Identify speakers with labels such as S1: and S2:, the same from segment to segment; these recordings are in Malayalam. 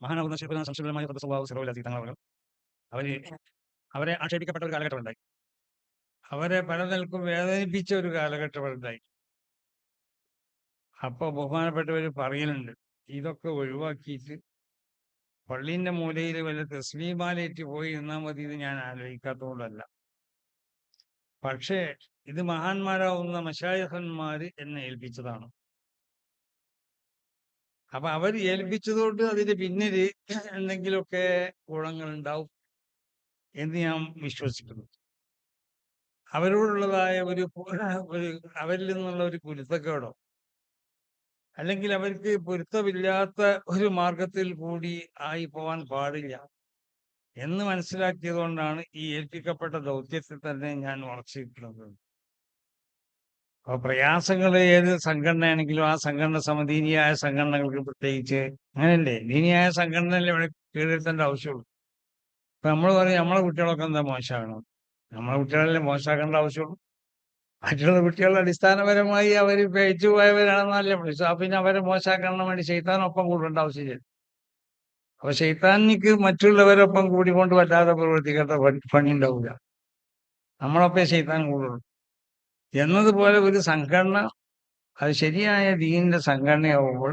S1: മഹാനാകുന്ന ശിവന സംശയമായ സ്വഭാവ തങ്ങൾ അവർ. അവരെ ആക്ഷേപിക്കപ്പെട്ട ഒരു കാലഘട്ടം ഉണ്ടായി. അവരെ പല നിൽക്കും വേദനിപ്പിച്ച ഒരു കാലഘട്ടം ഉണ്ടായി. അപ്പൊ ബഹുമാനപ്പെട്ടവർ പറയലുണ്ട് ഇതൊക്കെ ഒഴിവാക്കിയിട്ട് പള്ളീന്റെ മൂലയിൽ വല്ല തസ്ലീമാലേറ്റ് പോയി നിന്നാൽ മതി ഇത് ഞാൻ ആലോചിക്കാത്തതുകൊണ്ടല്ല പക്ഷേ ഇത് മഹാന്മാരാവുന്ന മശായഹന്മാര് എന്നെ ഏൽപ്പിച്ചതാണ്. അപ്പൊ അവർ ഏൽപ്പിച്ചതുകൊണ്ട് അതിന് പിന്നിൽ എന്തെങ്കിലുമൊക്കെ ഗുണങ്ങൾ ഉണ്ടാവും എന്ന് ഞാൻ വിശ്വസിക്കുന്നു. അവരോടുള്ളതായ ഒരു ഒരു അവരിൽ നിന്നുള്ള ഒരു കുരുത്തക്കേടോ അല്ലെങ്കിൽ അവർക്ക് പൊരുത്തമില്ലാത്ത ഒരു മാർഗത്തിൽ കൂടി ആയി പോവാൻ പാടില്ല എന്ന് മനസ്സിലാക്കിയതുകൊണ്ടാണ് ഈ ഏൽപ്പിക്കപ്പെട്ട ദൗത്യത്തിൽ തന്നെ ഞാൻ ഉറച്ചിരിക്കുന്നത് അപ്പൊ പ്രയാസങ്ങൾ ഏത് സംഘടനയാണെങ്കിലും ആ സംഘടന സമദീനിയായ സംഘടനകൾക്ക് പ്രത്യേകിച്ച് അങ്ങനെയല്ലേ? ദീനിയായ സംഘടനയല്ലേ ഇവിടെ കീഴിരുത്തേണ്ട ആവശ്യമുള്ളൂ. ഇപ്പൊ നമ്മൾ പറയും നമ്മളെ കുട്ടികളൊക്കെ എന്താ മോശമാകണം? നമ്മളെ കുട്ടികളല്ലേ മോശമാക്കേണ്ട ആവശ്യമുള്ളൂ? മറ്റുള്ള കുട്ടികൾ അടിസ്ഥാനപരമായി അവർ പേച്ചു പോയവരാണെന്നല്ലേ വിളിച്ചു പിന്നെ അവരെ മോശമാക്കാൻ വേണ്ടി ചെയ്താനൊപ്പം കൂടേണ്ട ആവശ്യമില്ല. അപ്പൊ ശൈത്താനിക്ക് മറ്റുള്ളവരൊപ്പം കൂടിക്കൊണ്ട് വല്ലാതെ പ്രവർത്തിക്കാത്ത പണി ഉണ്ടാവില്ല നമ്മളൊപ്പം ശൈത്താൻ കൂടുള്ളൂ. എന്നതുപോലെ ഒരു സംഘടന അത് ശരിയായ ദീനിന്റെ സംഘടനയാവുമ്പോൾ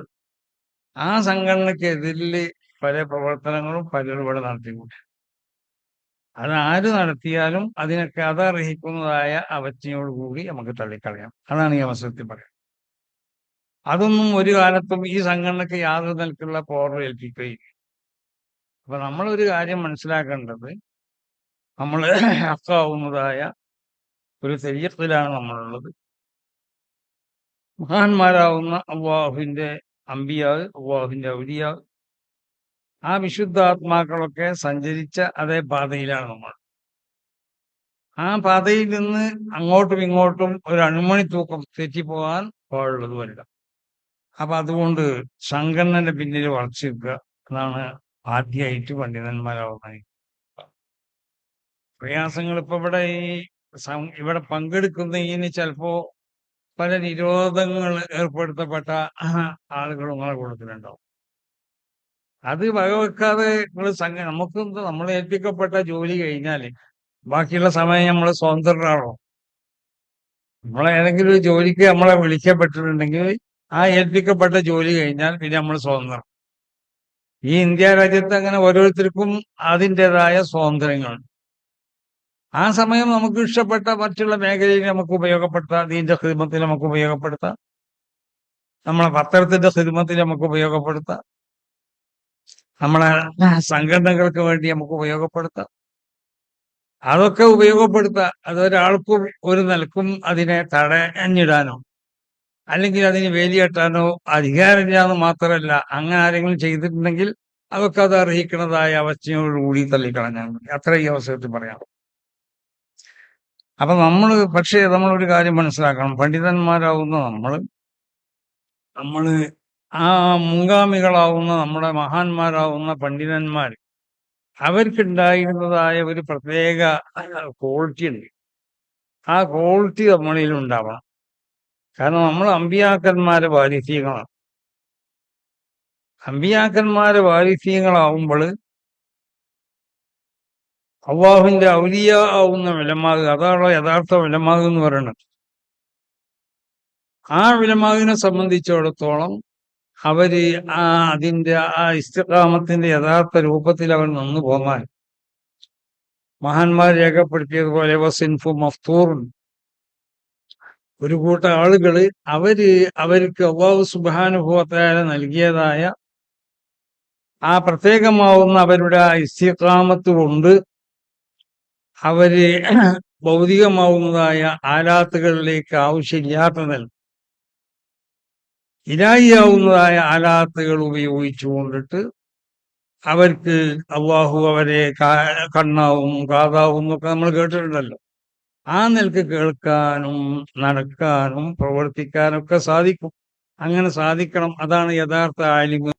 S1: ആ സംഘടനക്കെതിരെ പല പ്രവർത്തനങ്ങളും പലരും ഇവിടെ നടത്തിക്കൂടെ അത് ആര് നടത്തിയാലും അതിനൊക്കെ അതർഹിക്കുന്നതായ അവജ്ഞയോടുകൂടി നമുക്ക് തള്ളിക്കളയാം. അതാണ് ഈ അവസരത്തിൽ പറയാം അതൊന്നും ഒരു കാലത്തും ഈ സംഘടനയ്ക്ക് യാതൊരു നിലക്കുള്ള പവർ ഏൽപ്പിക്കുകയില്ല. അപ്പൊ നമ്മളൊരു കാര്യം മനസ്സിലാക്കേണ്ടത് നമ്മൾ ഹക്കാവുന്നതായ ഒരു തെയ്യത്തിലാണ് നമ്മളുള്ളത്. മഹാന്മാരാവുന്ന അള്ളാഹുവിന്റെ അമ്പിയാവ് അള്ളാഹുവിന്റെ ഔലിയാവ്. ആ വിശുദ്ധാത്മാക്കളൊക്കെ സഞ്ചരിച്ച അതേ പാതയിലാണ് നമ്മൾ. ആ പാതയിൽ നിന്ന് അങ്ങോട്ടും ഇങ്ങോട്ടും ഒരു അണുമണി തൂക്കം തെറ്റിപ്പോകാൻ പാടുള്ളതുമല്ല അപ്പൊ അതുകൊണ്ട് ശങ്കണ്ണന്റെ പിന്നിൽ വളർച്ചെടുക്കുക എന്നാണ് ആദ്യമായിട്ട് പണ്ഡിതന്മാരാവുന്നത് പ്രയാസങ്ങൾ ഇപ്പൊ ഇവിടെ ഈ ഇവിടെ പങ്കെടുക്കുന്നതിന് ചിലപ്പോ പല നിരോധങ്ങൾ ഏർപ്പെടുത്തപ്പെട്ട ആളുകൾ നിങ്ങളെ കൂട്ടത്തിലുണ്ടാവും. അത് വകവെക്കാതെ നിങ്ങൾ സംഘ നമുക്ക് നമ്മൾ ഏൽപ്പിക്കപ്പെട്ട ജോലി കഴിഞ്ഞാൽ ബാക്കിയുള്ള സമയം നമ്മൾ സ്വതന്ത്രരാണോ? നമ്മളെ ഏതെങ്കിലും ഒരു ജോലിക്ക് നമ്മളെ വിളിക്കപ്പെട്ടിട്ടുണ്ടെങ്കിൽ ആ ഏൽപ്പിക്കപ്പെട്ട ജോലി കഴിഞ്ഞാൽ പിന്നെ നമ്മൾ സ്വതന്ത്രം. ഈ ഇന്ത്യ രാജ്യത്ത് അങ്ങനെ ഓരോരുത്തർക്കും അതിന്റെതായ സ്വാതന്ത്ര്യങ്ങളുണ്ട് ആ സമയം നമുക്ക് ഇഷ്ടപ്പെട്ട മറ്റുള്ള മേഖലയിൽ നമുക്ക് ഉപയോഗപ്പെടുത്താം. ദീന്റെ ഹിദ്മത്തിൽ നമുക്ക് ഉപയോഗപ്പെടുത്താം. നമ്മളെ പത്രത്തിന്റെ ഹിദ്മത്തിൽ നമുക്ക് ഉപയോഗപ്പെടുത്താം. നമ്മളെ സംഘടനകൾക്ക് വേണ്ടി നമുക്ക് ഉപയോഗപ്പെടുത്താം. അതൊക്കെ ഉപയോഗപ്പെടുത്താം അതൊരാൾക്കും ഒരു നിലക്കും അതിനെ തടഞ്ഞിടാനോ അല്ലെങ്കിൽ അതിന് വേലിയെട്ടാനോ അധികാരമില്ലാന്ന് മാത്രമല്ല അങ്ങനെ ആരെങ്കിലും ചെയ്തിട്ടുണ്ടെങ്കിൽ അതൊക്കെ അത് അർഹിക്കുന്നതായ അവസ്ഥയോടുകൂടി തള്ളിക്കളഞ്ഞാൽ മതി. അത്ര ഈ അവസരത്തിൽ പറയാം അപ്പൊ നമ്മൾ പക്ഷേ നമ്മളൊരു കാര്യം മനസ്സിലാക്കണം. പണ്ഡിതന്മാരാവുന്ന നമ്മൾ നമ്മൾ ആ മുൻഗാമികളാവുന്ന നമ്മുടെ മഹാന്മാരാവുന്ന പണ്ഡിതന്മാർ അവർക്കുണ്ടായിരുന്നതായ ഒരു പ്രത്യേക ക്വാളിറ്റി ഉണ്ട്. ആ ക്വാളിറ്റി നമ്മളിൽ ഉണ്ടാവണം കാരണം നമ്മൾ അമ്പിയാക്കന്മാരെ വാരിസ്യങ്ങളാണ് അമ്പിയാക്കന്മാരെ വാരിസ്യങ്ങളാവുമ്പോൾ അള്ളാഹുവിന്റെ ഔലിയ ആവുന്ന വിലമാകുക അതാണ് യഥാർത്ഥ വിലമാകുക എന്ന് പറയുന്നത്. ആ വിലമാകിനെ സംബന്ധിച്ചിടത്തോളം അവർ ആ അതിന്റെ ആ ഇസ്തിഖാമത്തിന്റെ യഥാർത്ഥ രൂപത്തിൽ അവർ നിന്നു പോന്നാൽ മഹാന്മാർ രേഖപ്പെടുത്തിയതുപോലെ വസിൻഫു മഫ്തൂറും ഒരു കൂട്ടം ആളുകൾ അവർ അവർക്ക് അള്ളാഹു സുബാനുഭവത്തായ നൽകിയതായ ആ പ്രത്യേകമാവുന്ന അവരുടെ ആ കൊണ്ട് അവർ ഭൗതികമാവുന്നതായ ആലാത്തുകളിലേക്ക് ആവശ്യമില്ലാത്തതല്ല. ഇലായിയാവുന്നതായ ആലാത്തുകൾ ഉപയോഗിച്ചു കൊണ്ടിട്ട് അവർക്ക് അള്ളാഹു അവരെ കണ്ണാവും കാതാവും എന്നൊക്കെ നമ്മൾ കേട്ടിട്ടുണ്ടല്ലോ. ആ നിലയ്ക്ക് കേൾക്കാനും നടക്കാനും പ്രവർത്തിക്കാനും ഒക്കെ സാധിക്കും. അങ്ങനെ സാധിക്കണം. അതാണ് യഥാർത്ഥ ആലിമ്.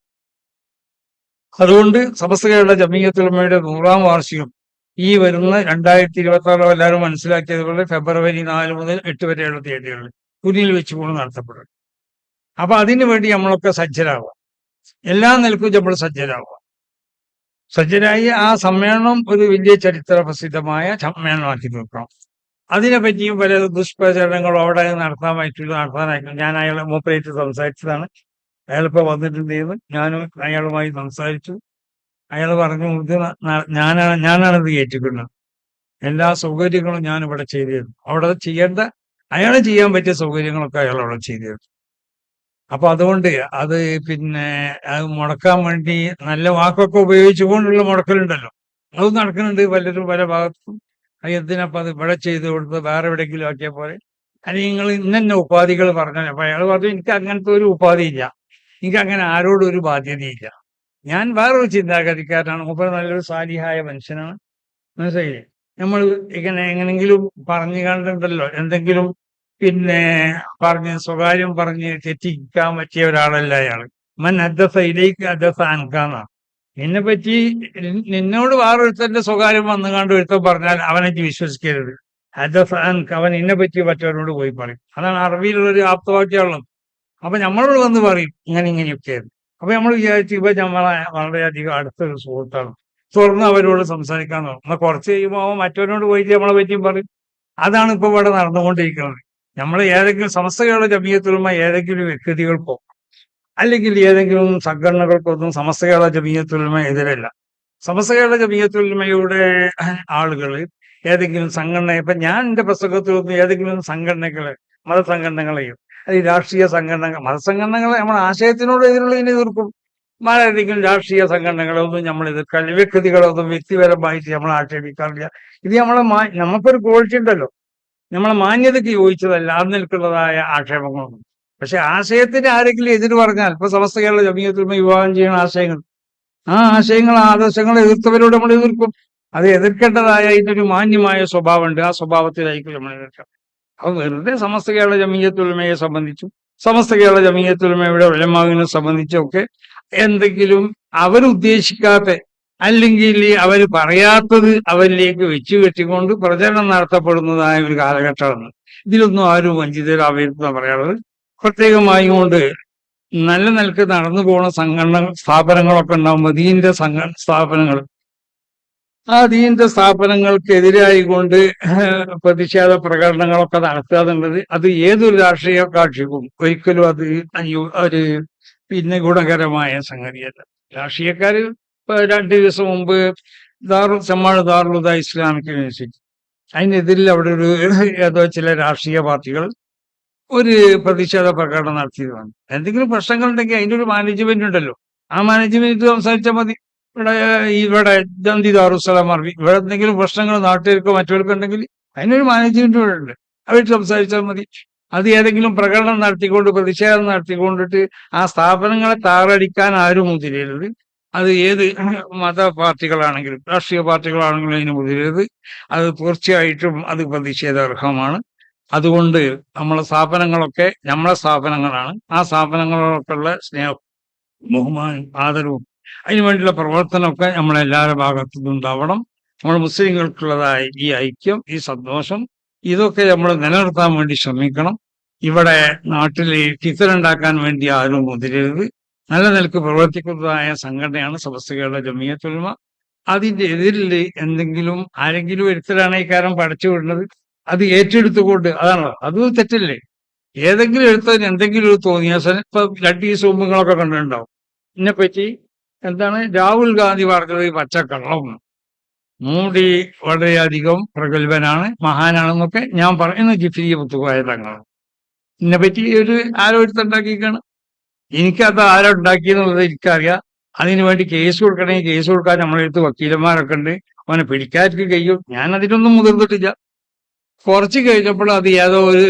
S1: അതുകൊണ്ട് സമസ്തകളുടെ ജമീയത്തുലമയുടെ നൂറാം വാർഷികം ഈ വരുന്ന രണ്ടായിരത്തി ഇരുപത്തി ആറോ എല്ലാവരും മനസ്സിലാക്കിയതുപോലെ ഫെബ്രുവരി നാല് മുതൽ എട്ട് വരെയുള്ള തീയതികളിൽ കുരിയിൽ വെച്ചുകൊണ്ട് നടത്തപ്പെടും. അപ്പൊ അതിനു വേണ്ടി നമ്മളൊക്കെ സജ്ജരാകുക എല്ലാ നിലക്കും നമ്മൾ സജ്ജരാവുക. സജ്ജരായി ആ സമ്മേളനം ഒരു വലിയ ചരിത്ര പ്രസിദ്ധമായ സമ്മേളനമാക്കി തീർക്കണം. അതിനെ പറ്റിയും പല ദുഷ്പ്രചരണങ്ങളും അവിടെ നടത്താൻ പറ്റില്ല നടത്താനായിട്ട് ഞാൻ അയാളെ മൂപ്പരേറ്റ് സംസാരിച്ചതാണ്. അയാളിപ്പോ വന്നിട്ടുണ്ടെന്ന് ഞാനും അയാളുമായി സംസാരിച്ചു. അയാൾ പറഞ്ഞു ഇത് ഞാനാണ് ഞാനാണ് ഇത് ഏറ്റുക്കുന്നത്. എല്ലാ സൗകര്യങ്ങളും ഞാൻ ഇവിടെ ചെയ്തു അവിടെ ചെയ്യേണ്ട അയാൾ ചെയ്യാൻ പറ്റിയ സൗകര്യങ്ങളൊക്കെ അയാൾ അവിടെ ചെയ്തു അപ്പൊ അതുകൊണ്ട് അത് പിന്നെ അത് മുടക്കാൻ വേണ്ടി നല്ല വാക്കൊക്കെ ഉപയോഗിച്ചുകൊണ്ടുള്ള മുടക്കലുണ്ടല്ലോ. അത് നടക്കുന്നുണ്ട് പലരും പല ഭാഗത്തും. എന്തിനപ്പം അത് ഇവിടെ ചെയ്ത് കൊടുത്ത് വേറെ എവിടെയെങ്കിലും ആക്കിയ പോലെ അല്ലെങ്കിൽ നിങ്ങൾ ഇന്ന ഉപാധികൾ പറഞ്ഞു അപ്പൊ അയാൾ പറഞ്ഞു എനിക്ക് അങ്ങനത്തെ ഒരു ഉപാധിയില്ല. എനിക്ക് അങ്ങനെ ആരോടും ഒരു ബാധ്യതയില്ല. ഞാൻ വേറൊരു ചിന്താഗതിക്കാരനാണ്. മൂപ്പർ നല്ലൊരു സാലിഹായ മനുഷ്യനാണ്. മനസ്സിലായില്ലേ? നമ്മൾ ഇങ്ങനെ എങ്ങനെങ്കിലും പറഞ്ഞു കണ്ടിട്ടുണ്ടല്ലോ. എന്തെങ്കിലും പിന്നെ പറഞ്ഞ് സ്വകാര്യം പറഞ്ഞ് തെറ്റിക്കാൻ പറ്റിയ ഒരാളല്ല അയാൾ മൻ അദ്ദസ ഇലേക്ക് അദ്ദസ അൻകാന്ന നിന്നെ പറ്റി നിന്നോട് വേറൊരുത്തന്റെ സ്വകാര്യം വന്നു കണ്ട് ഒരുത്തം പറഞ്ഞാൽ അവനെനിക്ക് വിശ്വസിക്കരുത്. അദ്ദസ അൻക അവൻ എന്നെ പറ്റി മറ്റവരോട് പോയി പറയും. അതാണ് അറബിയിലുള്ളൊരു ആപ്തവാക്യമുള്ളത് അപ്പൊ നമ്മളോട് വന്ന് പറയും ഇങ്ങനെ ഇങ്ങനെയൊക്കെയായിരുന്നു അപ്പൊ നമ്മൾ വിചാരിച്ചു ഇവ നമ്മളെ വളരെയധികം അടുത്തൊരു സുഹൃത്താണ്. തുറന്ന് അവരോട് സംസാരിക്കാൻ തുടങ്ങും. എന്നാൽ കുറച്ച് കഴിയുമ്പോൾ അവൻ മറ്റവനോട് പോയിട്ട് നമ്മളെ പറ്റിയും പറയും. അതാണ് ഇപ്പൊ ഇവിടെ നടന്നുകൊണ്ടിരിക്കുന്നത്. നമ്മൾ ഏതെങ്കിലും സമസ്തകളുടെ ജമീയത്തിലുള്ള ഏതെങ്കിലും വ്യക്തികൾക്കോ അല്ലെങ്കിൽ ഏതെങ്കിലും സംഘടനകൾക്കൊന്നും സമസ്തകളുടെ ജമീയത്തുലമ എതിരല്ല. സമസ്തകളുടെ ജമീയത്തുലമയുടെ ആളുകൾ ഏതെങ്കിലും സംഘടന ഇപ്പൊ ഞാൻ എന്റെ പ്രസംഗത്തിൽ ഏതെങ്കിലും സംഘടനകളെ മതസംഘടനകളെയും അത് രാഷ്ട്രീയ സംഘടനകൾ മതസംഘടനകൾ നമ്മൾ ആശയത്തിനോട് എതിരുള്ളതിനെ എതിർക്കും. മാരായിരിക്കും രാഷ്ട്രീയ സംഘടനകളൊന്നും നമ്മൾ എതിർക്കാറില്ല വ്യക്തികളൊന്നും വ്യക്തിപരമായിട്ട് നമ്മൾ ആക്ഷേപിക്കാറില്ല. ഇത് നമ്മളെ നമുക്കൊരു ക്വാളിറ്റി ഉണ്ടല്ലോ. നമ്മളെ മാന്യതയ്ക്ക് യോജിച്ചതല്ല അത് നിൽക്കുന്നതായ ആക്ഷേപങ്ങളൊന്നും. പക്ഷെ ആശയത്തിന് ആരെങ്കിലും എതിർ പറഞ്ഞാൽ ഇപ്പൊ സമസ്ത കേരള ജമീയത്തിൽ വിവാഹം ചെയ്യുന്ന ആശയങ്ങൾ ആ ആശയങ്ങൾ ആദർശങ്ങൾ എതിർത്തവരോട് നമ്മൾ എതിർക്കും. അത് എതിർക്കേണ്ടതായ ഇതിനൊരു മാന്യമായ സ്വഭാവമുണ്ട്. ആ സ്വഭാവത്തിലായിരിക്കും നമ്മൾ എതിർക്കാം അപ്പൊ വെറുതെ സമസ്ത കേരള ജമീയത്തുലമയെ സംബന്ധിച്ചു സമസ്ത കേരള ജമീയത്തുലമയുടെ ഉലമാവിനെ സംബന്ധിച്ചൊക്കെ എന്തെങ്കിലും അവരുദ്ദേശിക്കാത്ത അല്ലെങ്കിൽ അവർ പറയാത്തത് അവരിലേക്ക് വെച്ചു കെട്ടിക്കൊണ്ട് പ്രചരണം നടത്തപ്പെടുന്നതായ ഒരു കാലഘട്ടമാണ്. ഇതിലൊന്നും ആരും വഞ്ചിതരാവരുതെന്ന് പറയാനുള്ളത് പ്രത്യേകമായി കൊണ്ട് നല്ല നിലയ്ക്ക് നടന്നു പോകുന്ന സംഘടന സ്ഥാപനങ്ങളൊക്കെ ഉണ്ടാകുമ്പോൾ ദീന്റെ സംഘ സ്ഥാപനങ്ങൾ ആ ദീന്റെ സ്ഥാപനങ്ങൾക്കെതിരായി കൊണ്ട് പ്രതിഷേധ പ്രകടനങ്ങളൊക്കെ നടത്തുക എന്നുള്ളത് അത് ഏതൊരു രാഷ്ട്രീയ കാക്ഷിക്കും ഒരിക്കലും അത് ഒരു പിന്നെ ഗുണകരമായ സംഗതിയല്ല രാഷ്ട്രീയക്കാർ രണ്ട് ദിവസം മുമ്പ് ദാറു സമ്മാൻ ദാറുലുദ ഇസ്ലാമിക് യൂണിവേഴ്സിറ്റി അതിനെതിരിൽ അവിടെ ഒരു ഏതോ ചില രാഷ്ട്രീയ പാർട്ടികൾ ഒരു പ്രതിഷേധ പ്രകടനം നടത്തിയതാണ്. എന്തെങ്കിലും പ്രശ്നങ്ങൾ ഉണ്ടെങ്കിൽ അതിന്റെ ഒരു മാനേജ്മെന്റ് ഉണ്ടല്ലോ. ആ മാനേജ്മെന്റ് സംസാരിച്ചാൽ മതി. ഇവിടെ ഇവിടെ ജന്തി ദാറുസലാം അറബി ഇവിടെ എന്തെങ്കിലും പ്രശ്നങ്ങൾ നാട്ടുകാർക്കോ മറ്റവർക്കോ ഉണ്ടെങ്കിൽ അതിനൊരു മാനേജ്മെന്റ് ഇവിടെ ഉണ്ട്. അവർ സംസാരിച്ചാൽ മതി. അത് ഏതെങ്കിലും പ്രകടനം നടത്തിക്കൊണ്ട് പ്രതിഷേധം നടത്തിക്കൊണ്ടിട്ട് ആ സ്ഥാപനങ്ങളെ താറടിക്കാൻ ആരും മുതിരരുത്. അത് ഏത് മത പാർട്ടികളാണെങ്കിലും രാഷ്ട്രീയ പാർട്ടികളാണെങ്കിലും അതിന് മുതിരരുത്. അത് തീർച്ചയായിട്ടും അത് പ്രതിഷേധാർഹമാണ്. അതുകൊണ്ട് നമ്മളെ സ്ഥാപനങ്ങളൊക്കെ നമ്മളെ സ്ഥാപനങ്ങളാണ്. ആ സ്ഥാപനങ്ങളോടൊക്കെയുള്ള സ്നേഹം ബഹുമാനം ആദരവും അതിനുവേണ്ടിയുള്ള പ്രവർത്തനമൊക്കെ നമ്മളെല്ലാവരുടെ ഭാഗത്തു നിന്നുണ്ടാവണം നമ്മൾ മുസ്ലിങ്ങൾക്കുള്ളതായ ഈ ഐക്യം ഈ സന്തോഷം ഇതൊക്കെ നമ്മൾ നിലനിർത്താൻ വേണ്ടി ശ്രമിക്കണം. ഇവിടെ നാട്ടിൽ കിത്തലുണ്ടാക്കാൻ വേണ്ടി ആരും മുതിരരുത്. നല്ല നിലയ്ക്ക് പ്രവർത്തിക്കുന്നതായ സംഘടനയാണ് സമസ്തകളുടെ ജമിയത്തുൽമ അതിന്റെ എതിരിൽ എന്തെങ്കിലും ആരെങ്കിലും എടുത്തിട്ടാണ് ഈ കാര്യം പഠിച്ചു വിടുന്നത്. അത് ഏറ്റെടുത്തുകൊണ്ട് അതാണല്ലോ അത് തെറ്റല്ലേ? ഏതെങ്കിലും എഴുത്തതിന് എന്തെങ്കിലും ഒരു തോന്നിയാൽ ഇപ്പൊ നിങ്ങളൊക്കെ കണ്ടിട്ടുണ്ടാവും. ഇതിനെ പറ്റി എന്താണ്? രാഹുൽ ഗാന്ധി പറഞ്ഞത് പച്ചക്കള്ളം മോഡി വളരെയധികം പ്രഗത്ഭനാണ് മഹാനാണെന്നൊക്കെ ഞാൻ പറയുന്ന ജിഫിരി പുത്തുവായ തങ്ങളാണ് എന്നെ പറ്റി ഒരു ആരോ എടുത്തുണ്ടാക്കിക്കാണ് എനിക്കത് ഉണ്ടാക്കിയെന്നുള്ളത് എനിക്കറിയാം. അതിനു വേണ്ടി കേസ് കൊടുക്കണമെങ്കിൽ കേസ് കൊടുക്കാൻ നമ്മളെടുത്ത് വക്കീലന്മാരൊക്കെ ഉണ്ട്. അവനെ പിടിക്കാതിരിക്കും കഴിയും. ഞാൻ അതിനൊന്നും മുതിർന്നിട്ടില്ല. കുറച്ച് കഴിഞ്ഞപ്പോൾ അത് ഏതോ ഒരു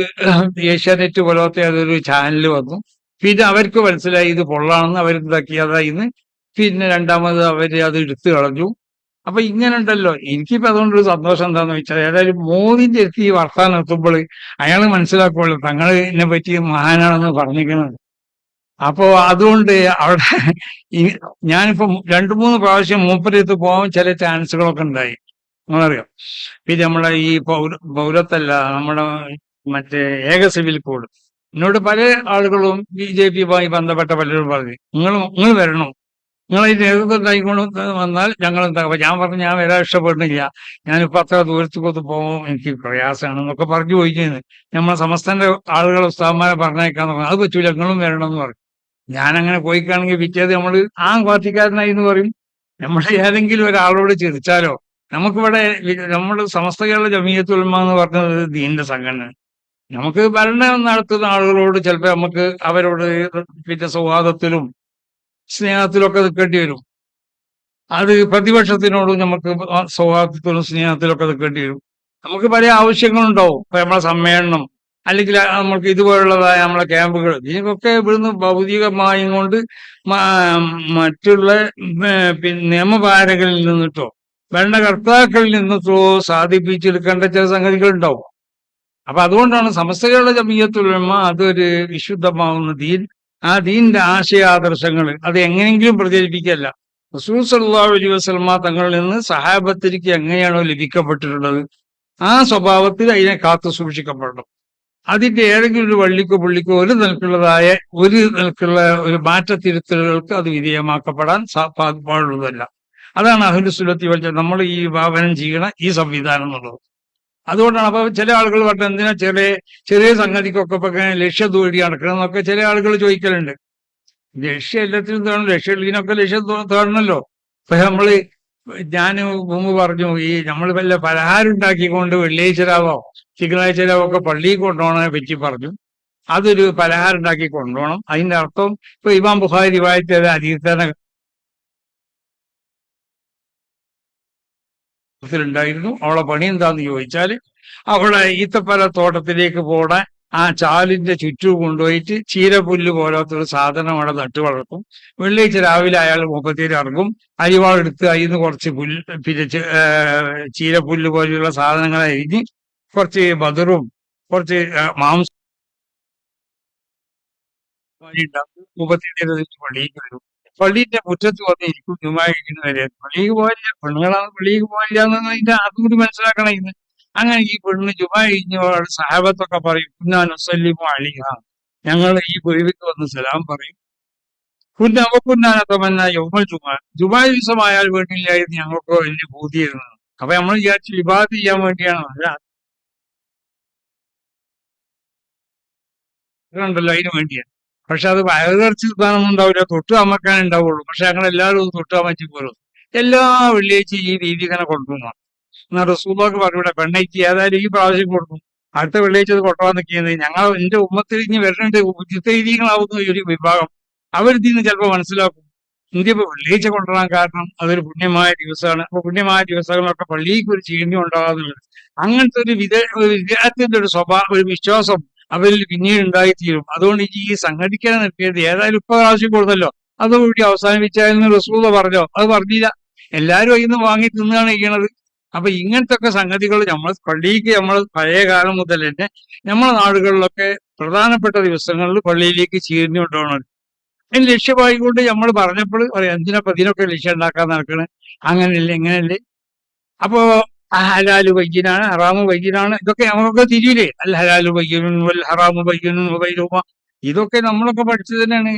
S1: ഏഷ്യാനെറ്റ് പോലത്തെ അതൊരു ചാനൽ വന്നു. പിന്നെ അവർക്ക് മനസ്സിലായി ഇത് പൊള്ളാണെന്ന് അവരെന്താക്കിയതായിരുന്നു പിന്നെ രണ്ടാമത് അവർ അത് എടുത്തു കളഞ്ഞു. അപ്പൊ ഇങ്ങനെ ഉണ്ടല്ലോ എനിക്കിപ്പോ അതുകൊണ്ടൊരു സന്തോഷം എന്താന്ന് വെച്ചാൽ ഏതായാലും മോദിന്റെ അടുത്ത് ഈ വർത്താനം എത്തുമ്പോൾ അയാൾ മനസ്സിലാക്കുള്ളൂ തങ്ങൾ ഇതിനെ പറ്റി മഹാനാണെന്ന് പറഞ്ഞിരിക്കുന്നത്. അപ്പോ അതുകൊണ്ട് അവിടെ ഞാനിപ്പോ രണ്ടു മൂന്ന് പ്രാവശ്യം മൂപ്പരത്ത് പോകാൻ ചില ചാൻസുകളൊക്കെ ഉണ്ടായി. നമ്മളറിയാം പിന്നെ നമ്മളെ ഈ പൗര പൗരത്തല്ല നമ്മുടെ മറ്റേ ഏക സിവിൽ കോഡ്. എന്നോട് പല ആളുകളും ബി ജെ പിയുമായി ബന്ധപ്പെട്ട പലരും പറഞ്ഞു നിങ്ങൾ നിങ്ങൾ വരണം? നിങ്ങൾ ഈ നേതൃത്വം ഉണ്ടായിക്കൊണ്ട് വന്നാൽ ഞങ്ങൾ എന്താ ഞാൻ പറഞ്ഞു ഞാൻ വരാൻ ഇഷ്ടപ്പെടുന്നില്ല. ഞാനിപ്പോ അത്ര ദൂരത്തേക്കൊന്ന് പോകും. എനിക്ക് പ്രയാസമാണ് എന്നൊക്കെ പറഞ്ഞു പോയിക്കുന്നത് നമ്മളെ സമസ്തന്റെ ആളുകൾ ഉസ്താവന്മാരെ പറഞ്ഞേക്കാന്ന് പറഞ്ഞു. അത് പറ്റൂല നിങ്ങളും വരണം എന്ന് പറഞ്ഞു. ഞാൻ അങ്ങനെ പോയിക്കാണെങ്കിൽ പിറ്റേത് നമ്മൾ ആ പാർട്ടിക്കാരനായി എന്ന് പറയും. നമ്മൾ ഏതെങ്കിലും ഒരാളോട് ചിരിച്ചാലോ? നമുക്കിവിടെ നമ്മൾ സമസ്ത കേരള ജമീയത്തുൽമ എന്ന് പറഞ്ഞത് ദീനിന്റെ സംഘടന നമുക്ക് ഭരണം നടത്തുന്ന ആളുകളോട് ചിലപ്പോൾ നമുക്ക് അവരോട് പിന്നെ സൗഹാർദ്ദത്തിലും സ്നേഹത്തിലൊക്കെ നിൽക്കേണ്ടി വരും. അത് പ്രതിപക്ഷത്തിനോടും നമുക്ക് സൗഹാർദ്ദത്തിലും സ്നേഹത്തിലൊക്കെ നിൽക്കേണ്ടി വരും. നമുക്ക് പല ആവശ്യങ്ങളുണ്ടാവും. ഇപ്പൊ നമ്മളെ സമ്മേളനം അല്ലെങ്കിൽ നമ്മൾക്ക് ഇതുപോലുള്ളതായ നമ്മളെ ക്യാമ്പുകൾ ഇതിനൊക്കെ ഇവിടുന്ന് ഭൗതികമായും കൊണ്ട് മറ്റുള്ള പിന്നെ നിയമപാലകരിൽ നിന്നിട്ടോ ഭരണകർത്താക്കളിൽ നിന്നിട്ടോ സാധിപ്പിച്ചെടുക്കേണ്ട ചില സംഗതികൾ ഉണ്ടാവും അപ്പൊ അതുകൊണ്ടാണ് സമസ്തകളുടെ ജമീയത്തുലമ അതൊരു വിശുദ്ധമാവുന്ന ദീൻ. ആ ദീന്റെ ആശയാദർശങ്ങൾ അത് എങ്ങനെയെങ്കിലും പ്രചരിപ്പിക്കല്ല റസൂൽ സല്ലാഹു അലൈഹി വസ്ലമ തങ്ങളിൽ നിന്ന് സഹാബത്തിരിക്ക് എങ്ങനെയാണോ ലഭിക്കപ്പെട്ടിട്ടുള്ളത് ആ സ്വഭാവത്തിൽ അതിനെ കാത്തു സൂക്ഷിക്കപ്പെടണം. അതിന്റെ ഏതെങ്കിലും ഒരു വള്ളിക്കോ പുള്ളിക്കോ ഒരു നിലക്കുള്ളതായ ഒരു നിലക്കുള്ള ഒരു മാറ്റത്തിരുത്തലുകൾക്ക് അത് വിധേയമാക്കപ്പെടാൻ പാടുള്ളതല്ല. അതാണ് അഹുലുസുലത്തി വലിച്ച നമ്മൾ ഈ ഭാവനം ചെയ്യണ ഈ സംവിധാനം എന്നുള്ളത്. അതുകൊണ്ടാണ് അപ്പൊ ചില ആളുകൾ പറഞ്ഞത് എന്തിനാ ചെറിയ ചെറിയ സംഗതിക്കൊക്കെ ഇപ്പൊ ലക്ഷ്യം നടക്കണം എന്നൊക്കെ ചില ആളുകൾ ചോദിക്കലുണ്ട്. ലക്ഷ്യം എല്ലാത്തിനും തേടണം. ലക്ഷ്യം ഇതിനൊക്കെ ലക്ഷ്യം തേടണമല്ലോ ഇപ്പൊ നമ്മൾ ഞാൻ മുമ്പ് പറഞ്ഞു ഈ നമ്മൾ വല്ല പലഹാരം ഉണ്ടാക്കിക്കൊണ്ട് വെള്ളിയാഴ്ച രാവോ തിങ്കളാഴ്ച രാവോ ഒക്കെ പള്ളിയിൽ കൊണ്ടുപോകണെ പറ്റി പറഞ്ഞു. അതൊരു പലഹാരം ഉണ്ടാക്കി കൊണ്ടുപോകണം. അതിന്റെ അർത്ഥം ഇപ്പൊ ഇമാം ബുഹാരി വായിച്ചത് അതീതന ഉണ്ടായിരുന്നു അവളെ പണി എന്താന്ന് ചോദിച്ചാൽ അവളെ ഈത്തപ്പല തോട്ടത്തിലേക്ക് പോടാൻ ആ ചാലിന്റെ ചുറ്റും കൊണ്ടുപോയിട്ട് ചീരപുല്ല് പോലാത്തൊരു സാധനം അവിടെ നട്ടു വളർത്തും. വെള്ളിയാഴ്ച രാവിലെ അയാൾ മുപ്പത്തിയേര് ഇറങ്ങും. അരിവാളെടുത്ത് അതിൽ നിന്ന് കുറച്ച് പുല്ല് പിന്നെ ചീരപുല്ല് പോലെയുള്ള സാധനങ്ങൾ അരിഞ്ഞ് കുറച്ച് മധുരവും കുറച്ച് മാംസം മുപ്പത്തേഴ് പള്ളിയിൽ വരും പള്ളിന്റെ മുറ്റത്ത് വന്ന് ഇരിക്കും ജുമായിരിക്കുന്ന വരെ പള്ളിക്ക് പോയില്ല പെണ്ണുങ്ങളാണ് പള്ളിക്ക് പോയില്ല എന്നതിന്റെ അതുകൂടി മനസ്സിലാക്കണം ഇന്ന്. അങ്ങനെ ഈ പെണ്ണ് ചുമ്മാ കഴിഞ്ഞ സഹാബത്തൊക്കെ പറയും കുന്നാൻ വസല്ലിമു അലിഹ. ഞങ്ങൾ ഈ പൊഴിവിക്ക് വന്ന് സലാം പറയും. കുന്ന അവക്കുന്നാനത്തമന്ന യൗമൽ ജുമ. ജുമാ ദിവസമായാൽ വേണ്ടിയില്ലായിരുന്നു ഞങ്ങൾക്ക് വലിയ ബോധിയായിരുന്നു. അപ്പൊ നമ്മൾ വിചാരിച്ചു വിവാദം ചെയ്യാൻ വേണ്ടിയാണ്. അല്ല. അതിന് വേണ്ടിയാണ് പക്ഷെ അത് വയറിറച്ചി സ്ഥാനമൊന്നും ഉണ്ടാവില്ല. തൊട്ട് അമ്മക്കാൻ ഉണ്ടാവുള്ളൂ. പക്ഷെ ഞങ്ങൾ എല്ലാവരും തൊട്ട് അമ്മച്ചി പോലും. എല്ലാ വെള്ളിയാഴ്ച ഈ രീതി ഇങ്ങനെ കൊണ്ടുപോകുന്നതാണ് എന്നാൽ പറഞ്ഞു ഇവിടെ പെണ്ണയ്ക്ക് ഏതായാലും ഈ പ്രാവശ്യം കൊടുക്കും. അടുത്ത വെള്ളിയാഴ്ച അത് കൊണ്ടുപോകാൻ നിൽക്കുന്നത് ഞങ്ങൾ എന്റെ ഉമ്മത്തിൽ ഇനി വരുന്നുണ്ട്. ഉചിതരീതികളാവുന്ന ഒരു വിഭാഗം. അവരിതിൽ നിന്ന് ചിലപ്പോൾ മനസ്സിലാക്കും. ഇന്ത്യ ഇപ്പൊ വെള്ളിയാഴ്ച കൊണ്ടുവരാൻ കാരണം അതൊരു പുണ്യമായ ദിവസമാണ്. അപ്പൊ പുണ്യമായ ദിവസങ്ങളൊക്കെ പള്ളിക്ക് ഒരു ചീഞ്ഞു ഉണ്ടാകാന്നുള്ളത് അങ്ങനത്തെ ഒരു വിദ വിദ്യാർത്ഥിന്റെ ഒരു സ്വഭാവ ഒരു വിശ്വാസം അവരിൽ പിന്നീട് ഉണ്ടായിത്തീരും. അതുകൊണ്ട് ഈ സംഘടിക്കാൻ നിർത്തിയത് ഏതായാലും ഇപ്പൊ പ്രാവശ്യം കൊടുത്തല്ലോ അതുകൂടി അവസാനിപ്പിച്ചായിരുന്നു റസൂല പറഞ്ഞോ? അത് പറഞ്ഞില്ല. എല്ലാരും നിന്ന് വാങ്ങി തിന്നാണ് ചെയ്യണത്. അപ്പൊ ഇങ്ങനത്തെ ഒക്കെ സംഗതികൾ നമ്മൾ പള്ളിക്ക് നമ്മൾ പഴയ കാലം മുതൽ തന്നെ നമ്മളെ നാടുകളിലൊക്കെ പ്രധാനപ്പെട്ട ദിവസങ്ങളിൽ പള്ളിയിലേക്ക് ചീരിഞ്ഞു കൊണ്ടുപോകണം അതിന് ലക്ഷ്യമായിക്കൊണ്ട് നമ്മൾ പറഞ്ഞപ്പോൾ പറയാം എന്തിനാ ഇതിനൊക്കെ ലക്ഷ്യം ഉണ്ടാക്കാൻ നടക്കണേ? അങ്ങനെയല്ലേ എങ്ങനെയല്ലേ അപ്പോ ഹലാൽ വൈദ്യനാണ് ഹറാമു വൈദ്യനാണ് ഇതൊക്കെ നമുക്കൊക്കെ തിരിയില്ലേ അൽ ഹലാലു വൽ ഹറാമു വൈദ്യനും വൈരൂപ ഇതൊക്കെ നമ്മളൊക്കെ പഠിച്ചത് തന്നെയാണ്.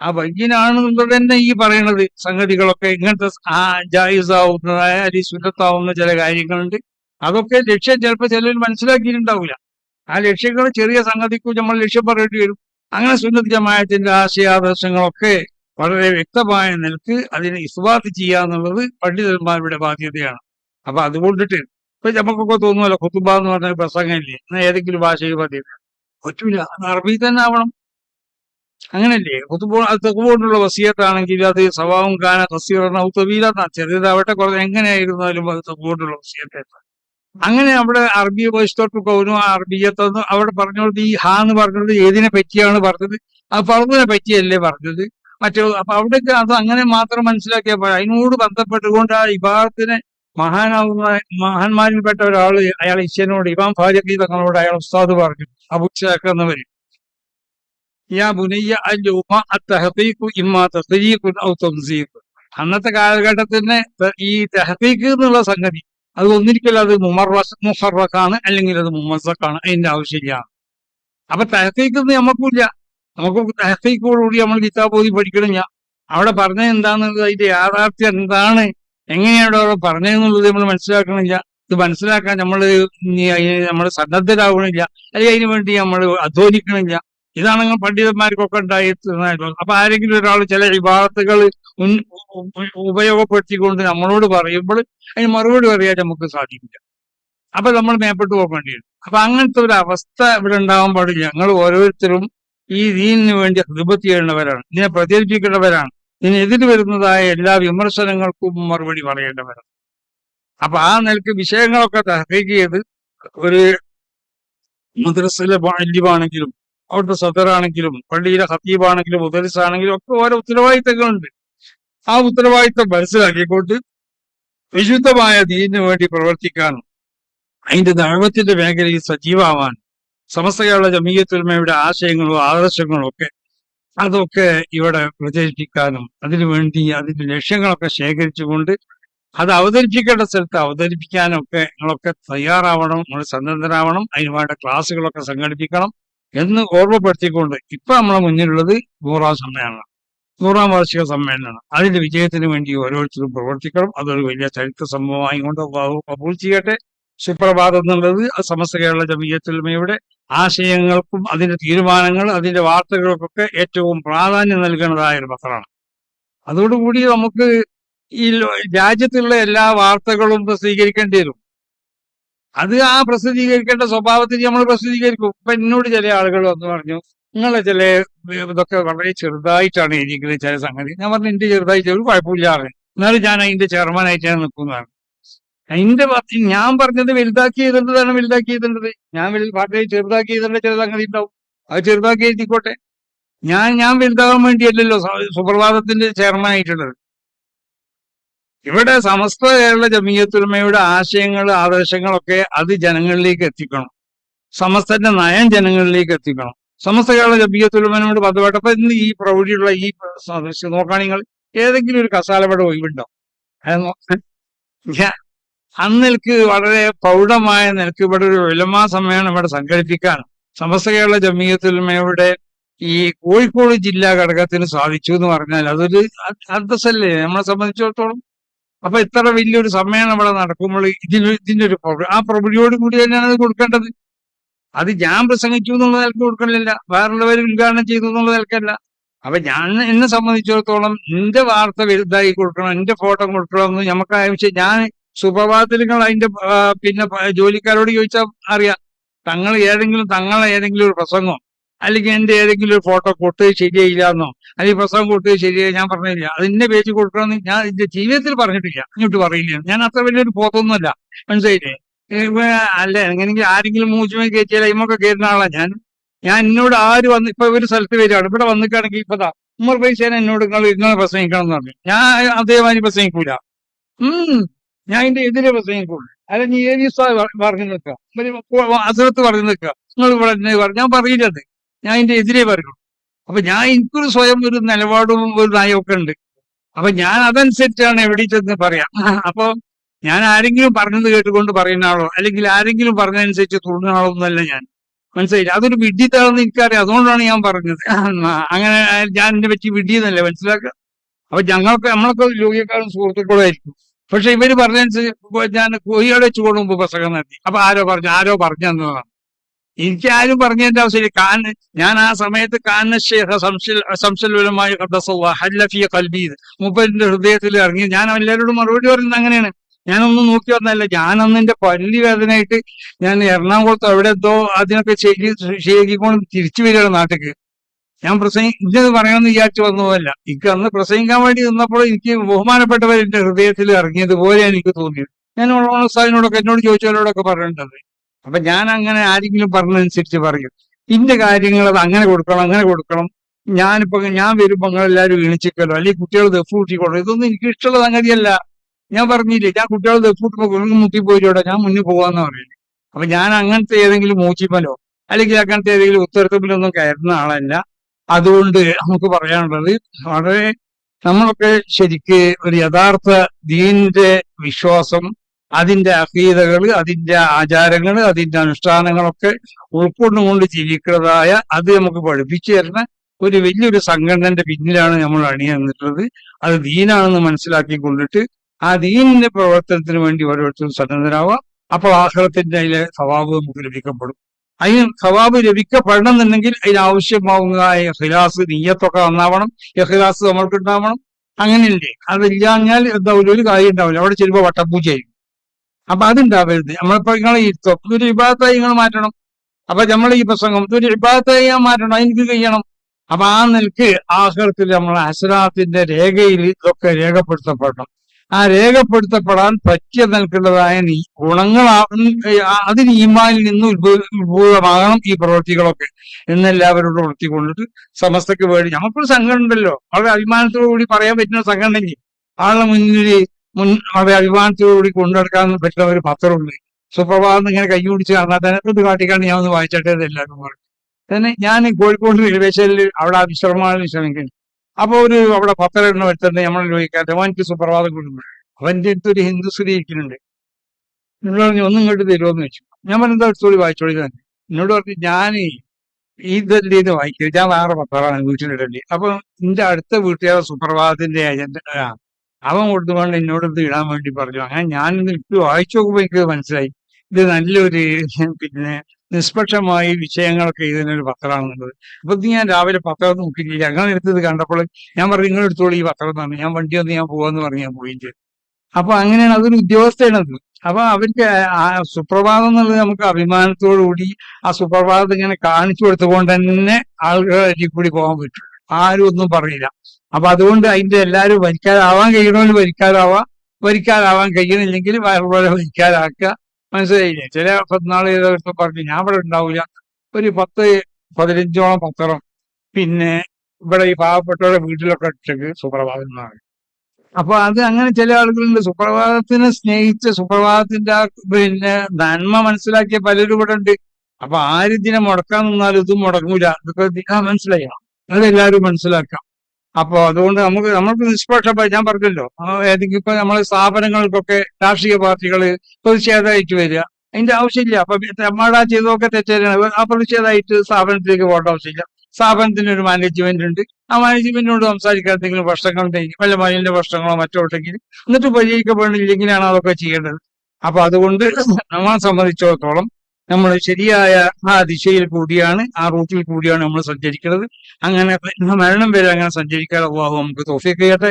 S1: ആ വൈദ്യനാണെന്നുള്ളത് തന്നെ ഈ പറയണത്. സംഗതികളൊക്കെ ഇങ്ങനത്തെ ആ ജായിസാവുന്നതായ അല്ലെങ്കിൽ സുന്നത്താവുന്ന ചില കാര്യങ്ങളുണ്ട്. അതൊക്കെ ലക്ഷ്യം ചിലപ്പോൾ ചിലർ മനസ്സിലാക്കിയിട്ടുണ്ടാവില്ല ആ ലക്ഷ്യങ്ങൾ ചെറിയ സംഗതിക്കും നമ്മൾ ലക്ഷ്യം പറയേണ്ടി വരും. അങ്ങനെ സുന്നത്ത് ആശയാദർശങ്ങളൊക്കെ വളരെ വ്യക്തമായ നിലയ്ക്ക് അതിനെ ഇസ്വാത്ത് ചെയ്യുക എന്നുള്ളത് പണ്ഡിതന്മാരുടെ ബാധ്യതയാണ്. അപ്പൊ അതുകൊണ്ടിട്ട് ഇപ്പൊ നമുക്കൊക്കെ തോന്നുമല്ലോ കുത്തുബ എന്ന് പറഞ്ഞ പ്രസംഗമില്ലേ? എന്നാൽ ഏതെങ്കിലും ഭാഷയിൽ മതി പറ്റൂല. അത് അറബി തന്നെ ആവണം. അങ്ങനല്ലേ? കുത്തുബോ തെക്കുകൊണ്ടുള്ള വസീയത്താണെങ്കിൽ അത് സ്വഭാവം കാന കസീറണ ഉത്തവീല ചെറിയതാവട്ടെ കുറച്ച് എങ്ങനെയായിരുന്നാലും അത് തെക്കുകൊണ്ടുള്ള വസീയത്തായിരുന്നു അങ്ങനെ അവിടെ അറബി വശത്തോട്ട് കൗനു അറബിയത്തെന്ന് അവിടെ പറഞ്ഞോണ്ട് ഈ ഹാ എന്ന് പറഞ്ഞത് ഏതിനെ പറ്റിയാണ് പറഞ്ഞത്? ആ പറഞ്ഞതിനെ പറ്റിയല്ലേ പറഞ്ഞത്? മറ്റേ അപ്പൊ അവിടേക്ക് അത് അങ്ങനെ മാത്രം മനസ്സിലാക്കിയപ്പോൾ അതിനോട് ബന്ധപ്പെട്ടുകൊണ്ട് ആ ഇബാദത്തിനെ മഹാനാവുന്ന മഹാന്മാരിൽപ്പെട്ട ഒരാൾ അയാൾ ഈശ്വരനോട് ഇമാം ഫാരിഖി തങ്ങളോട് അയാൾ ഉസ്താദ് പറഞ്ഞു അബുച്ചാക്കുന്നവര് യാ ബുനയ്യ ഔ അന്നത്തെ കാലഘട്ടത്തിന് ഈ തെഹീഖ് എന്നുള്ള സംഗതി അത് ഒന്നിരിക്കലും അത് മുഹറക്കാണ് അല്ലെങ്കിൽ അത് മുമസക്കാണ് അതിന്റെ ആവശ്യമില്ല. അപ്പൊ തെഹീഖ് നമുക്കില്ല നമുക്ക് തെഹീഖോടുകൂടി നമ്മൾ കിതാബ് ഓതി പഠിക്കണം ഞാൻ അവിടെ പറഞ്ഞത് എന്താണെന്നുള്ളത് അതിന്റെ യാഥാർത്ഥ്യം എന്താണ്? എങ്ങനെയാണ് അവിടെ പറഞ്ഞതെന്നുള്ളത് നമ്മൾ മനസ്സിലാക്കണില്ല. ഇത് മനസ്സിലാക്കാൻ നമ്മൾ നമ്മൾ സന്നദ്ധരാകണില്ല അല്ലെങ്കിൽ അതിനു വേണ്ടി നമ്മൾ അധ്വാനിക്കണില്ല. ഇതാണെങ്കിൽ പണ്ഡിതന്മാർക്കൊക്കെ ഉണ്ടായിരുന്നത്. അപ്പൊ ആരെങ്കിലും ഒരാൾ ചില വിഭാഗത്തുകൾ ഉപയോഗപ്പെടുത്തിക്കൊണ്ട് നമ്മളോട് പറയുമ്പോൾ അതിന് മറുപടി പറയാൻ നമുക്ക് സാധിക്കില്ല. അപ്പൊ നമ്മൾ മേപ്പെട്ട് പോകേണ്ടി വരും. അപ്പൊ അങ്ങനത്തെ ഒരു അവസ്ഥ ഇവിടെ ഉണ്ടാവാൻ പാടില്ല. ഞങ്ങൾ ഓരോരുത്തരും ഈ ദീനിന് വേണ്ടി ഹൃബത്ത് ചെയ്യേണ്ടവരാണ്. ഇതിനെ പ്രചരിപ്പിക്കേണ്ടവരാണ് ഇതിനെതിര് വരുന്നതായ എല്ലാ വിമർശനങ്ങൾക്കും മറുപടി പറയേണ്ടവരാണ്. അപ്പൊ ആ നിലയ്ക്ക് വിഷയങ്ങളൊക്കെ തഹ്രീക്ക് ചെയ്ത് ഒരു മദ്രസിലെ ബാല്യമാണെങ്കിലും അവിടുത്തെ സദറാണെങ്കിലും പള്ളിയിലെ ഹത്തീബാണെങ്കിലും ഉദരിസാണെങ്കിലും ഒക്കെ ഓരോ ഉത്തരവാദിത്തങ്ങളുണ്ട്. ആ ഉത്തരവാദിത്തം മനസ്സിലാക്കിക്കൊണ്ട് വിശുദ്ധമായ ദീനിന് വേണ്ടി പ്രവർത്തിക്കാനും അതിന്റെ ദൈവത്തിന്റെ മേഖലയിൽ സജീവമാവാൻ സമസ്ത കേരള ജമീയത്തുൽമയുടെ ആശയങ്ങളും ആദർശങ്ങളും ഒക്കെ അതൊക്കെ ഇവിടെ പ്രചരിപ്പിക്കാനും അതിനുവേണ്ടി അതിന്റെ ലക്ഷ്യങ്ങളൊക്കെ ശേഖരിച്ചുകൊണ്ട് അത് അവതരിപ്പിക്കേണ്ട സ്ഥലത്ത് അവതരിപ്പിക്കാനൊക്കെ നിങ്ങളൊക്കെ തയ്യാറാവണം നിങ്ങൾ സന്നദ്ധരാവണം അതിന് വേണ്ട ക്ലാസ്സുകളൊക്കെ സംഘടിപ്പിക്കണം എന്ന് ഓർമ്മപ്പെടുത്തിക്കൊണ്ട് ഇപ്പൊ നമ്മളെ മുന്നിലുള്ളത് നൂറാം സമ്മേളനം. നൂറാം വാർഷിക സമ്മേളനമാണ്. അതിന്റെ വിജയത്തിന് വേണ്ടി ഓരോരുത്തരും പ്രവർത്തിക്കണം. അതൊരു വലിയ ചരിത്ര സംഭവമായി കൊണ്ട് കബൂൾ ചെയ്യട്ടെ. സുപ്രഭാതം എന്നുള്ളത് സമസ്ത കേരള ജമീയത്തുൽമയുടെ ആശയങ്ങൾക്കും അതിന്റെ തീരുമാനങ്ങൾ അതിന്റെ വാർത്തകൾക്കൊക്കെ ഏറ്റവും പ്രാധാന്യം നൽകുന്നതായ ഒരു പത്രമാണ്. അതോടുകൂടി നമുക്ക് ഈ രാജ്യത്തുള്ള എല്ലാ വാർത്തകളും പ്രസിദ്ധീകരിക്കേണ്ടി വരും. അത് ആ പ്രസിദ്ധീകരിക്കേണ്ട സ്വഭാവത്തിൽ നമ്മൾ പ്രസിദ്ധീകരിക്കും. ഇപ്പൊ എന്നോട് ചില ആളുകൾ വന്നു പറഞ്ഞു നിങ്ങളെ ചില ഇതൊക്കെ വളരെ ചെറുതായിട്ടാണ് എഴുതിയിരിക്കുന്നത് ചില സംഗതി. ഞാൻ പറഞ്ഞു എന്റെ ചെറുതായിട്ട് ഒരു കുഴപ്പമില്ലാതെ എന്നാലും ഞാൻ അതിന്റെ ചെയർമാനായിട്ടാണ് നിൽക്കുന്നതാണ്. പാർട്ടി ഞാൻ പറഞ്ഞത് വലുതാക്കി എഴുതേണ്ടതാണ് വലുതാക്കി എഴുതേണ്ടത്. ഞാൻ പാർട്ടിയെ ചെറുതാക്കി ചില സംഗതി ഉണ്ടാവും. അത് ചെറുതാക്കി എഴുതിക്കോട്ടെ. ഞാൻ ഞാൻ വലുതാകാൻ വേണ്ടിയല്ലല്ലോ സുപ്രഭാതത്തിന്റെ ചെയർമാൻ ആയിട്ടുള്ളത് ഇവിടെ സമസ്ത കേരള ജമീയത്തുലമയുടെ ആശയങ്ങൾ ആദർശങ്ങളൊക്കെ അത് ജനങ്ങളിലേക്ക് എത്തിക്കണം. സമസ്തന്റെ നയം ജനങ്ങളിലേക്ക് എത്തിക്കണം. സമസ്ത കേരള ജമീയത്തുലമനോട് അപ്പൊ ഇന്ന് ഈ പ്രൗഢിയുള്ള ഈ നോക്കാണെങ്കിൽ ഏതെങ്കിലും ഒരു കസാലവിടെ ഒഴിവുണ്ടോ അത് നോ- അന്നിൽക്ക് വളരെ പ്രൗഢമായ നിലയ്ക്ക് ഇവിടെ ഒരു വിലമാ സമ്മേളനം ഇവിടെ സംഘടിപ്പിക്കാൻ സമസ്ത കേരള ജമീയത്തുലമയുടെ ഈ കോഴിക്കോട് ജില്ലാ ഘടകത്തിന് സാധിച്ചു എന്ന് പറഞ്ഞാൽ അതൊരു അന്തസ്സല്ലേ? നമ്മളെ സംബന്ധിച്ചിടത്തോളം. അപ്പൊ ഇത്ര വലിയൊരു സമ്മേളനം ഇവിടെ നടക്കുമ്പോൾ ഇതിന് ഇതിന്റെ ഒരു ആ പ്രോബ്ലിയോട് കൂടി തന്നെയാണ് അത് കൊടുക്കേണ്ടത്. അത് ഞാൻ പ്രസംഗിച്ചു എന്നുള്ള നിലയ്ക്ക് കൊടുക്കണില്ല വേറുള്ളവർ ഉദ്ഘാടനം ചെയ്തു എന്നുള്ള നിലക്കല്ല. അപ്പൊ ഞാൻ എന്നെ സംബന്ധിച്ചിടത്തോളം എന്റെ വാർത്ത വലുതായി കൊടുക്കണം എന്റെ ഫോട്ടോ കൊടുക്കണം എന്ന് നമുക്ക് ആവശ്യം ഞാൻ സുപ്രഭാതത്തിൽ നിങ്ങൾ അതിന്റെ പിന്നെ ജോലിക്കാരോട് ചോദിച്ചാൽ അറിയാം. തങ്ങൾ ഏതെങ്കിലും തങ്ങളെ ഏതെങ്കിലും ഒരു പ്രസംഗം അല്ലെങ്കിൽ എന്റെ ഏതെങ്കിലും ഒരു ഫോട്ടോ കൊടുത്തത് ശരിയായില്ല എന്നോ അല്ലെങ്കിൽ പ്രസംഗം കൊടുത്തത് ശരിയായി ഞാൻ പറഞ്ഞില്ല. അതിന്റെ പേജ് കൊടുക്കണമെന്ന് ഞാൻ എന്റെ ജീവിതത്തിൽ പറഞ്ഞിട്ടില്ല. ഇങ്ങോട്ട് പറയില്ല. ഞാൻ അത്ര വലിയൊരു പോത്തൊന്നുമല്ല മനസ്സിലായില്ലേ? അല്ല എങ്ങനെങ്കിൽ ആരെങ്കിലും മൂച്ചുമേ കയറ്റിയാൽ ഇമ്മൊക്കെ കയറുന്ന ആളാണ് ഞാൻ. ഞാൻ എന്നോട് ആര് വന്ന് ഇപ്പൊ ഒരു സ്ഥലത്ത് വരികയാണ്. ഇവിടെ വന്നിട്ടാണെങ്കിൽ ഇപ്പതാ ഉമ്മർ പൈസേനെ എന്നോട് നിങ്ങൾ ഇങ്ങനെ പ്രസംഗിക്കണം എന്ന് പറഞ്ഞു. ഞാൻ അതേമാതിരി പ്രസംഗിക്കൂല. ഉം. ഞാൻ ഇതിന്റെ എതിരെ പ്രസംഗിക്കുള്ളൂ നീ ഏത് പറഞ്ഞു നിൽക്കുക? അസുഖത്ത് പറഞ്ഞു നിൽക്കുക. നിങ്ങൾ ഇവിടെ പറഞ്ഞു ഞാൻ പറയില്ലത് ഞാൻ ഇതിന്റെ എതിരെ പറയുള്ളൂ അപ്പൊ ഞാൻ എനിക്കൊരു സ്വയം ഒരു നിലപാടും ഒരു നയമൊക്കെ ഉണ്ട്. അപ്പൊ ഞാൻ അതനുസരിച്ചാണ് എവിടെ ചെന്ന് പറയാം. അപ്പൊ ഞാൻ ആരെങ്കിലും പറഞ്ഞത് കേട്ടുകൊണ്ട് പറയുന്ന ആളോ അല്ലെങ്കിൽ ആരെങ്കിലും പറഞ്ഞതനുസരിച്ച് തുടങ്ങുന്ന ആളോ ഒന്നല്ല ഞാൻ. മനസ്സിലായില്ല? അതൊരു വിഡ്ഢിത്താണെന്ന് എനിക്കറിയാം. അതുകൊണ്ടാണ് ഞാൻ പറഞ്ഞത്. അങ്ങനെ ഞാൻ എന്നെ പറ്റി വിഡ്ഢിയെന്നല്ലേ മനസ്സിലാക്കുക. അപ്പൊ ഞങ്ങൾക്ക് നമ്മളൊക്കെ രോഗിയെക്കാളും സുഹൃത്തുക്കളും ആയിരിക്കും. പക്ഷെ ഇവർ പറഞ്ഞനുസരിച്ച് ഞാൻ കൊയ്യോടെ വെച്ച് കൊണ്ടുമുമ്പ് പ്രസംഗം നടത്തി. അപ്പൊ ആരോ പറഞ്ഞു ആരോ പറഞ്ഞു എനിക്ക് ആരും പറഞ്ഞതിന്റെ ആവശ്യമില്ല. കാൻ ഞാൻ ആ സമയത്ത് കാന ഷേഖ സംശൽ സംശൽവലമായ ഹല്ലഫിയ കൽബീദ് മുപ്പതിന്റെ ഹൃദയത്തിൽ ഇറങ്ങി ഞാൻ എല്ലാവരോടും മറുപടി പറയുന്നത് അങ്ങനെയാണ്. ഞാനൊന്നും നോക്കി വന്നല്ല ഞാൻ അന്ന് എന്റെ പല്ലി വേദനയായിട്ട് ഞാൻ എറണാകുളത്ത് അവിടെ എന്തോ അതിനൊക്കെ ശരി ശരിക്കൊണ്ട് തിരിച്ചു വരികയാണ് നാട്ടിക്ക്. ഞാൻ പ്രസംഗി ഇന്നത് പറയണമെന്ന് വിചാരിച്ചു വന്നതല്ല. എനിക്ക് അന്ന് പ്രസംഗിക്കാൻ വേണ്ടി നിന്നപ്പോൾ എനിക്ക് ബഹുമാനപ്പെട്ടവർ എന്റെ ഹൃദയത്തിൽ ഇറങ്ങിയതുപോലെ എനിക്ക് തോന്നിയത്. ഞാൻ ഉള്ള സാഹിനോടൊക്കെ എന്നോട് ചോദിച്ചവരോടൊക്കെ പറയേണ്ടത്. അപ്പൊ ഞാൻ അങ്ങനെ ആരെങ്കിലും പറഞ്ഞതനുസരിച്ച് പറയും. ഇന്റെ കാര്യങ്ങൾ അത് അങ്ങനെ കൊടുക്കണം അങ്ങനെ കൊടുക്കണം. ഞാനിപ്പോ ഞാൻ വരുമ്പോ നിങ്ങളെല്ലാവരും എണിച്ചിക്കല്ലോ അല്ലെങ്കിൽ കുട്ടികൾ ദഫൂട്ടിക്കോളൂ ഇതൊന്നും എനിക്ക് ഇഷ്ടമുള്ള സംഗതിയല്ല. ഞാൻ പറഞ്ഞില്ലേ ഞാൻ കുട്ടികൾ ദഫൂട്ടുമ്പോ കുറുങ്ങ് മുട്ടി പോയിട്ടോടെ ഞാൻ മുന്നിൽ പോവാന്ന് പറയുന്നത് അപ്പൊ ഞാൻ അങ്ങനത്തെ ഏതെങ്കിലും മൂച്ചിപ്പലോ അല്ലെങ്കിൽ അങ്ങനത്തെ ഏതെങ്കിലും ഉത്തരത്തിലൊന്നും കയറുന്ന ആളല്ല. അതുകൊണ്ട് നമുക്ക് പറയാനുള്ളത് വളരെ നമ്മളൊക്കെ ശരിക്ക് ഒരു യഥാർത്ഥ ദീനിന്റെ വിശ്വാസം അതിന്റെ അഹീതകൾ അതിന്റെ ആചാരങ്ങൾ അതിന്റെ അനുഷ്ഠാനങ്ങളൊക്കെ ഉൾക്കൊണ്ടുകൊണ്ട് ജീവിക്കുന്നതായ അത് നമുക്ക് പഠിപ്പിച്ചു തരുന്ന ഒരു വലിയൊരു സംഘടനന്റെ പിന്നിലാണ് നമ്മൾ അണിയന്നിട്ടുള്ളത് അത് ദീനാണെന്ന് മനസ്സിലാക്കി കൊണ്ടിട്ട് ആ ദീനിന്റെ പ്രവർത്തനത്തിന് വേണ്ടി ഓരോരുത്തരും സന്നദ്ധരാവുക അപ്പോൾ ആഹ്ലത്തിന്റെ അതിലെ സ്വഭാവം നമുക്ക് ലഭിക്കപ്പെടും. അതിന് സവാബ് ലഭിക്കപ്പെടണം എന്നുണ്ടെങ്കിൽ അതിനാവശ്യമാവുന്നതായ ഹിലാസ് നീയത്തൊക്കെ നന്നാവണം. ഹിലാസ് നമ്മൾക്ക് ഉണ്ടാവണം. അങ്ങനെയല്ലേ? അതില്ലാഞ്ഞാൽ എന്താ ഒരു കാര്യം ഉണ്ടാവില്ല. അവിടെ ചെല്ലുമ്പോൾ വട്ടപ്പൂജയായിരിക്കും അപ്പൊ അതുണ്ടാവരുത്. നമ്മളിപ്പോ നിങ്ങളെ ഇരുത്തോ ഒരു വിഭാഗത്തായി നിങ്ങൾ മാറ്റണം. അപ്പൊ നമ്മൾ ഈ പ്രസംഗം ഒരു വിഭാഗത്തായി ഞാൻ മാറ്റണം. എനിക്ക് ചെയ്യണം അപ്പൊ ആ നിലയ്ക്ക് ആഹ്ലത്തിൽ നമ്മൾ അസലാത്തിന്റെ രേഖയിൽ ഇതൊക്കെ രേഖപ്പെടുത്തപ്പെടണം. ആ രേഖപ്പെടുത്തപ്പെടാൻ പറ്റിയ നിൽക്കേണ്ടതായ നീ ഗുണങ്ങൾ അതിന് ഈമാനിൽ നിന്ന് ഉത്ഭൂ- ഉത്ഭൂതമാകണം ഈ പ്രവൃത്തികളൊക്കെ എന്നെല്ലാവരോടും ഉണർത്തിക്കൊണ്ടിട്ട് സമസ്തക്ക് വേണ്ടി. നമുക്കൊരു സംഘടന ഉണ്ടല്ലോ വളരെ അഭിമാനത്തോടുകൂടി പറയാൻ പറ്റുന്ന സംഘടന ആളെ ആളുടെ മുന്നിൽ മുൻ വളരെ അഭിമാനത്തോടുകൂടി കൊണ്ടുനടക്കാൻ പറ്റുന്ന ഒരു പത്രമുണ്ട്. സുപ്രഭാതം ഇങ്ങനെ കൈ പിടിച്ച് ഇത് കാട്ടിക്കാണ്ട് ഞാൻ ഒന്ന് വായിച്ചട്ടേ എല്ലാവരും പറഞ്ഞു. തന്നെ ഞാൻ കോഴിക്കോട് റെയിൽവേ സ്റ്റേഷനിൽ അവിടെ വിശ്രമമാണ് വിശ്രമിക്കുന്നു. അപ്പൊ ഒരു അവിടെ എണ്ണ നമ്മളെ നമ്മൾ ചോദിക്കാത്ത അവൻക്ക് സുപ്രഭാതം കൊടുക്കും അവന്റെ അടുത്ത് ഒരു ഹിന്ദു സ്ത്രീ ഇരിക്കുന്നുണ്ട്. എന്നോട് പറഞ്ഞു ഒന്നും ഇങ്ങോട്ട് തരുമോന്ന് വെച്ചു ഞാൻ പറഞ്ഞ എടുത്തോളി വായിച്ചോളി തന്നെ. എന്നോട് പറഞ്ഞു ഞാൻ ഇതല്ലേ ഇത് വായിക്കരുത് ഞാൻ വേറെ പത്രമാണ് വീട്ടിലിടല്ലേ അപ്പൊ എന്റെ അടുത്ത വീട്ടുകാരെ സുപ്രഭാതത്തിന്റെ ഏജന്റ് അവൻ കൊടുത്തുകൊണ്ട് എന്നോട് ഇത് ഇടാൻ വേണ്ടി പറഞ്ഞു. അങ്ങനെ ഞാൻ ഇത് വായിച്ചു നോക്കുമ്പോ എനിക്ക് മനസ്സിലായി. ഇത് നല്ലൊരു പിന്നെ നിഷ്പക്ഷമായി വിഷയങ്ങളൊക്കെ ഒരു പത്രമാണെന്നുള്ളത് അപ്പൊ ഞാൻ രാവിലെ പത്രം നോക്കിയില്ല അങ്ങനെ എടുത്തത് കണ്ടപ്പോൾ ഞാൻ പറഞ്ഞു നിങ്ങൾ എടുത്തോളൂ ഈ പത്രം തന്നെ. ഞാൻ വണ്ടി വന്ന് ഞാൻ പോവാന്ന് പറഞ്ഞു ഞാൻ പോയി ചെയ്തു. അപ്പൊ അങ്ങനെയാണ് അതൊരു ഉദ്യോഗസ്ഥയാണത് അപ്പൊ അവർക്ക് സുപ്രഭാതം എന്നുള്ളത് നമുക്ക് അഭിമാനത്തോടു കൂടി ആ സുപ്രഭാതം ഇങ്ങനെ കാണിച്ചു കൊടുത്തുകൊണ്ട് തന്നെ ആളുകളിൽ കൂടി പോകാൻ പറ്റും. ആരും ഒന്നും പറയില്ല. അപ്പൊ അതുകൊണ്ട് അതിന്റെ എല്ലാവരും വരിക്കാരാവാൻ കഴിയണമെങ്കിൽ വരിക്കാരാവാം വരിക്കാരാവാൻ കഴിയണില്ലെങ്കിൽ വേറെ വരിക്കാരാക്കുക. മനസ്സിലായില്ലേ? ചില പത്തിനാൾ ദിവസം പറഞ്ഞു ഞാൻ ഇവിടെ ഉണ്ടാവില്ല ഒരു പത്ത് പതിനഞ്ചോളം പത്രം. പിന്നെ ഇവിടെ ഈ പാവപ്പെട്ടവരുടെ വീട്ടിലൊക്കെ ഇട്ടേക്ക് സുപ്രഭാതം എന്നാണ്. അപ്പൊ അത് അങ്ങനെ ചില ആളുകളുണ്ട്. സുപ്രഭാതത്തിനെ സ്നേഹിച്ച് സുപ്രഭാതത്തിന്റെ ആ പിന്നെ നന്മ മനസ്സിലാക്കിയ പലരും ഇവിടെ ഉണ്ട്. അപ്പൊ ആരിതിനെ മുടക്കാൻ നിന്നാലും ഇതും മുടങ്ങൂല. ഇതൊക്കെ മനസ്സിലായി? അതെല്ലാവരും മനസ്സിലാക്കാം. അപ്പൊ അതുകൊണ്ട് നമുക്ക് നമ്മൾക്ക് നിഷ്പക്ഷമായി ഞാൻ പറഞ്ഞല്ലോ. ഏതെങ്കിലും ഇപ്പൊ നമ്മളെ സ്ഥാപനങ്ങൾക്കൊക്കെ രാഷ്ട്രീയ പാർട്ടികൾ പ്രതിഷേധമായിട്ട് വരിക. അതിന്റെ ആവശ്യമില്ല. അപ്പൊ നമ്മളുടെ ചെയ്തതൊക്കെ തെറ്റാണ് ആ പ്രതിഷേധമായിട്ട് സ്ഥാപനത്തിലേക്ക് പോകേണ്ട ആവശ്യമില്ല. സ്ഥാപനത്തിന് ഒരു മാനേജ്മെന്റ് ഉണ്ട്. ആ മാനേജ്മെന്റിനോട് സംസാരിക്കാൻ എന്തെങ്കിലും പ്രശ്നങ്ങൾ ഉണ്ടെങ്കിൽ വല്ല മലിന്റെ പ്രശ്നങ്ങളോ മറ്റോ ഉണ്ടെങ്കിൽ എന്നിട്ട് പരിഹരിക്കപ്പെടുന്നില്ലെങ്കിലാണ് അതൊക്കെ ചെയ്യേണ്ടത്. അപ്പൊ അതുകൊണ്ട് നമ്മളെ സംബന്ധിച്ചിടത്തോളം നമ്മൾ ശരിയായ ആ ദിശയിൽ കൂടിയാണ് ആ റൂട്ടിൽ കൂടിയാണ് നമ്മൾ സഞ്ചരിക്കുന്നത്. അങ്ങനെ മരണം വരെ അങ്ങനെ സഞ്ചരിക്കാൻ അള്ളാഹു നമുക്ക് തോഫിയൊക്കെ ചെയ്യട്ടെ.